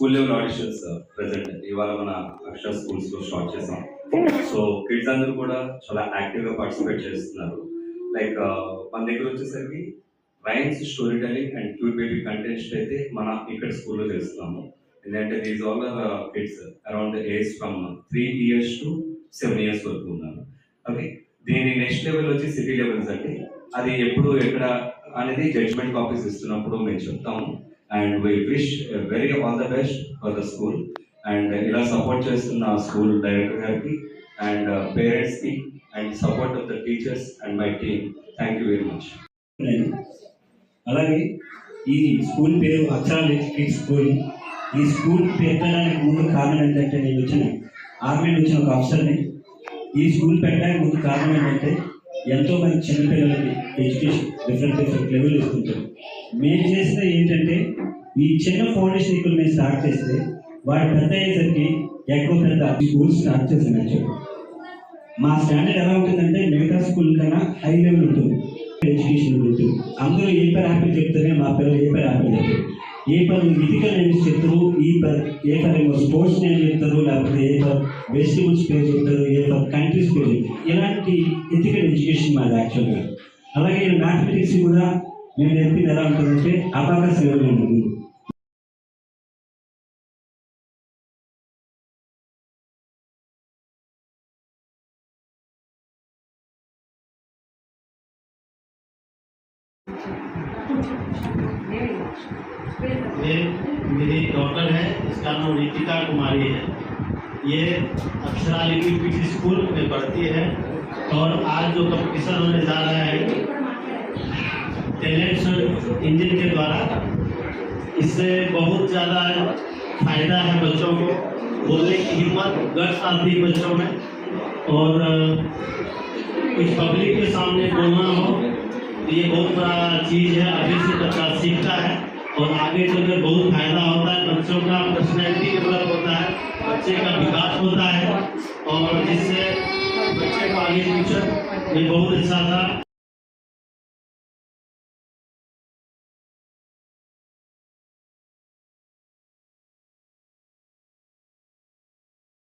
School level auditions present ఇవాళ మన అక్షర స్కూల్స్లో స్టార్ట్ చేసాం. సో కిడ్స్ అందరూ కూడా చాలా యాక్టివ్గా పార్టిసిపేట్ చేస్తున్నారు. లైక్ uh, మన దగ్గర వచ్చేసరికి rhymes story telling and cute baby contest అయితే మన ఇక్కడ స్కూల్లో చేస్తున్నాము. ఎందుకంటే these all are kids around age from three years to seven years వరకు ఉన్నారు. ఓకే దీని నెక్స్ట్ లెవెల్ వచ్చి సిటీ లెవెల్స్ అండి. అది ఎప్పుడు ఎక్కడ అనేది జడ్జ్మెంట్ కాపీస్ ఇస్తున్నప్పుడు మేము చెప్తాము. And we wish very all the best for the school and ఇలా సపోర్ట్ చేస్తున్న స్కూల్ డైరెక్టర్ గారికి అండ్ పేరెంట్స్కి and support of the teachers and my team thank you very much నేను అలాగే ఈ స్కూల్ పేరు అక్షరాలు కిడ్స్ స్కూల్ ఈ స్కూల్ పెట్టడానికి ముందు కారణం ఏంటంటే నేను వచ్చిన ఆర్మీ నుంచి ఒక ఆఫీసర్ని ఈ స్కూల్ పెట్టడానికి ముందు కారణం ఏంటంటే ఎంతో మంది చిన్నపిల్లలకి ఎడ్యుకేషన్ డిఫరెంట్ డిఫరెంట్ లెవెల్ ఇస్తుంటారు. మేము చేసిన ఏంటంటే ఈ చిన్న ఫౌండేషన్ ఇక్కడ మేము స్టార్ట్ చేస్తే వాడు పెద్ద అయ్యేసరికి ఎక్కువ పెద్ద స్కూల్ స్టార్ట్ చేసాను యాక్చువల్లీ మా స్టాండర్డ్ ఎలా ఉంటుందంటే మిగతా స్కూల్ కన్నా హై లెవెల్ ఉంటుంది. ఎడ్యుకేషన్ ఉంటుంది. అందరూ ఏ పేరు హ్యాపీ చెప్తేనే మా పిల్లలు ఏ పేరు హ్యాపీ చెప్తారు. ఏ పని మిథికల్ నేమ్స్ చెప్తారు ఈ ఏ పర్ ఏమో స్పోర్ట్స్ నేమ్ చెప్తారు లేకపోతే ఏ పర్ వెజిటబుల్స్ పేరు చెప్తారు ఏ పర్ కంట్రీస్ పేరు ఇలాంటి ఎథికల్ ఎడ్యుకేషన్ మాది యాక్చువల్గా అలాగే మ్యాథమెటిక్స్ కూడా నేను నేర్పింది ఎలా ఉంటుందంటే అబాకస్ లెవెల్ ఉంటుంది. ये मेरी डॉटर है, इसका नाम रितिका कुमारी है। ये अक्षरा लिटिल पीटी स्कूल में पढ़ती है और आज जो कंपटीशन होने जा रहा है टैलेंट इंजन के द्वारा, इससे बहुत ज़्यादा फ़ायदा है बच्चों को। बोलने की हिम्मत गट्स आती है बच्चों में और, कुछ पब्लिक के सामने बोलना हो तो ये बहुत बड़ा चीज़ है। अभी से बच्चा सीखता है। और आगे चलकर बहुत फ़ायदा होता है, बच्चों का पर्सनैलिटी डेवलप होता है, बच्चे का विकास होता है और जिससे बच्चे का आगे फ्यूचर में बहुत अच्छा था।